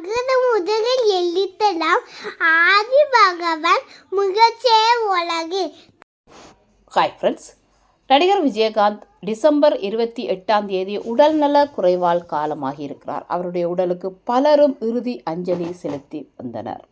அகர முதலில் எழுத்தலாம். ஆதி பகவான் முகச்சே உலகு. ஹாய் ஃப்ரெண்ட்ஸ் நடிகர் விஜயகாந்த் டிசம்பர் இருபத்தி எட்டாம் தேதி உடல்நல குறைவால் காலமாகி இருக்கிறார். அவருடைய உடலுக்கு பலரும் இறுதி அஞ்சலி செலுத்தி வந்தனர்.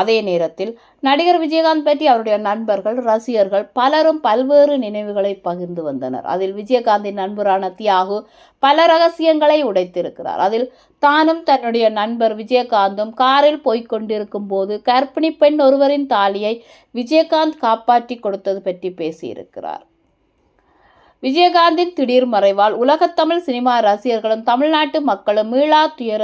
அதே நேரத்தில் நடிகர் விஜயகாந்த் பற்றி அவருடைய நண்பர்கள் ரசிகர்கள் பலரும் பல்வேறு நினைவுகளை பகிர்ந்து வந்தனர். அதில் விஜயகாந்தின் நண்பரான தியாகு பல ரகசியங்களை உடைத்திருக்கிறார். அதில் தானும் தன்னுடைய நண்பர் விஜயகாந்தும் காரில் போய்கொண்டிருக்கும் போது கர்ப்பிணி பெண் ஒருவரின் தாலியை விஜயகாந்த் காப்பாற்றி கொடுத்தது பற்றி பேசியிருக்கிறார். விஜயகாந்தின் திடீர் மறைவால் உலகத்தமிழ் சினிமா ரசிகர்களும் தமிழ்நாட்டு மக்களும் மீளா துயர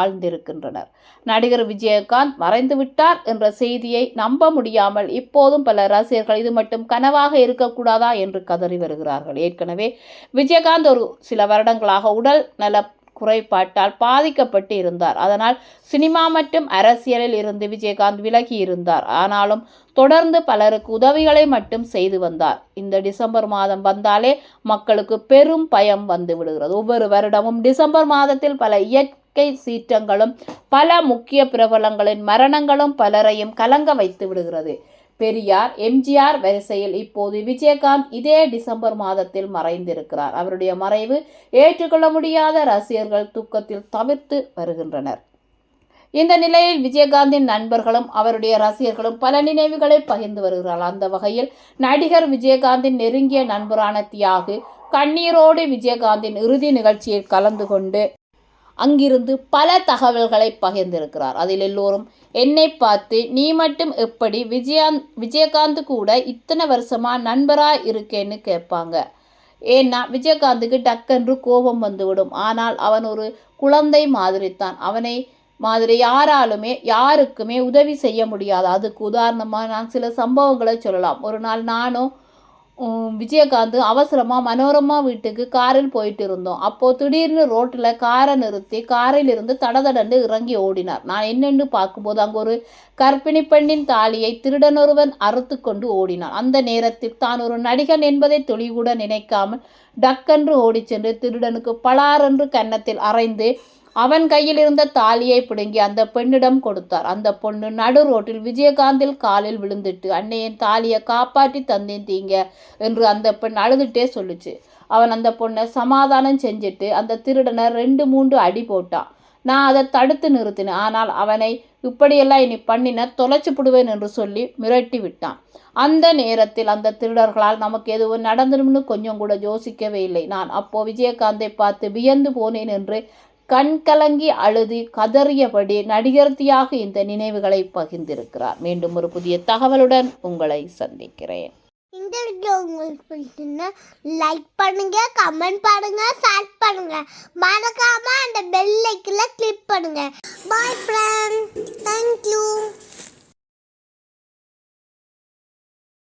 ஆழ்ந்திருக்கின்றனர். நடிகர் விஜயகாந்த் மறைந்து விட்டார் என்ற செய்தியை நம்ப முடியாமல் இப்போதும் பல ரசிகர்கள் இது மட்டும் கனவாக இருக்கக்கூடாதா என்று கதறி வருகிறார்கள். ஏற்கனவே விஜயகாந்த் ஒரு சில வருடங்களாக உடல் நல குறைபாட்டால் பாதிக்கப்பட்டு இருந்தார். அதனால் சினிமா மற்றும் அரசியலில் இருந்து விஜயகாந்த் விலகி இருந்தார். ஆனாலும் தொடர்ந்து பலருக்கு உதவிகளை மட்டும் செய்து வந்தார். இந்த டிசம்பர் மாதம் வந்தாலே மக்களுக்கு பெரும் பயம் வந்து விடுகிறது. ஒவ்வொரு வருடமும் டிசம்பர் மாதத்தில் பல இயற்கை சீற்றங்களும் பல முக்கிய பிரபலங்களின் மரணங்களும் பலரையும் கலங்க வைத்து விடுகிறது. பெரியார் எம்ஜிஆர் வரிசையில் இப்போது விஜயகாந்த் இதே டிசம்பர் மாதத்தில் மறைந்திருக்கிறார். அவருடைய மறைவு ஏற்றுக்கொள்ள முடியாத ரசிகர்கள் துக்கத்தில் தவிர்த்து வருகின்றனர். இந்த நிலையில் விஜயகாந்தின் நண்பர்களும் அவருடைய ரசிகர்களும் பல நினைவுகளை பகிர்ந்து வருகிறார் அந்த வகையில் நடிகர் விஜயகாந்தின் நெருங்கிய நண்பரான தியாகு கண்ணீரோடு விஜயகாந்தின் இறுதி நிகழ்ச்சியில் கலந்து கொண்டு அங்கிருந்து பல தகவல்களை பகிர்ந்திருக்கிறார். அதில் எல்லோரும் என்னை பார்த்து நீ மட்டும் எப்படி விஜயாந்த் விஜயகாந்த் கூட இத்தனை வருஷமாக நண்பராக இருக்கேன்னு கேட்பாங்க. ஏன்னா விஜயகாந்துக்கு டக்கென்று கோபம் வந்துவிடும். ஆனால் அவன் ஒரு குழந்தை மாதிரித்தான். அவனை மாதிரி யாராலுமே யாருக்குமே உதவி செய்ய முடியாது. அதுக்கு உதாரணமாக நான் சில சம்பவங்களை சொல்லலாம். ஒரு நாள் நானும் விஜயகாந்த் அவசரமாக மனோரமா வீட்டுக்கு காரில் போயிட்டு இருந்தோம். அப்போது திடீர்னு ரோட்டில் காரை நிறுத்தி காரில் இருந்து தடதடன்னு இறங்கி ஓடினார். நான் என்னென்னு பார்க்கும்போது அங்கே ஒரு கற்பிணி பெண்ணின் தாலியை திருடனொருவன் அறுத்து கொண்டு ஓடினான். அந்த நேரத்தில் தான் ஒரு நடிகன் என்பதை துளிகூட நினைக்காமல் டக்கென்று ஓடிச் சென்று திருடனுக்கு பலாரென்று கன்னத்தில் அறைந்து அவன் கையில் இருந்த தாலியை பிடுங்கி அந்த பெண்ணிடம் கொடுத்தார். அந்த பொண்ணு நடு ரோட்டில் விஜயகாந்தில் காலில் விழுந்துட்டு அன்னையின் தாலியை காப்பாற்றி தந்தேன் தீங்க என்று அந்த பெண் அழுதுட்டே சொல்லுச்சு. அவன் அந்த பொண்ணை சமாதானம் செஞ்சுட்டு அந்த திருடனை ரெண்டு மூன்று அடி போட்டான். நான் அதை தடுத்து நிறுத்தினேன். ஆனால் அவனை இப்படியெல்லாம் இனி பண்ணின தொலைச்சு விடுவேன் என்று சொல்லி மிரட்டி விட்டான். அந்த நேரத்தில் அந்த திருடர்களால் நமக்கு எதுவும் நடந்துடும்னு கொஞ்சம் கூட யோசிக்கவே இல்லை. நான் அப்போ விஜயகாந்தை பார்த்து வியந்து போனேன் என்று கண் கலங்கி அழுது கதறியபடி நடிகர் தியாக இந்த நினைவுகளை பகிர்ந்திருக்கிறார். மீண்டும் ஒரு புதிய தகவலுடன் உங்களை சந்திக்கிறேன். இந்த வீடியோ உங்களுக்கு பிடிச்சிருந்தா லைக் பண்ணுங்க கமெண்ட் பண்ணுங்க ஷேர் பண்ணுங்க. மறக்காம அந்த பெல் ஐக்கில் கிளிக் பண்ணுங்க. பாய் ஃப்ரெண்ட் தேங்க்யூ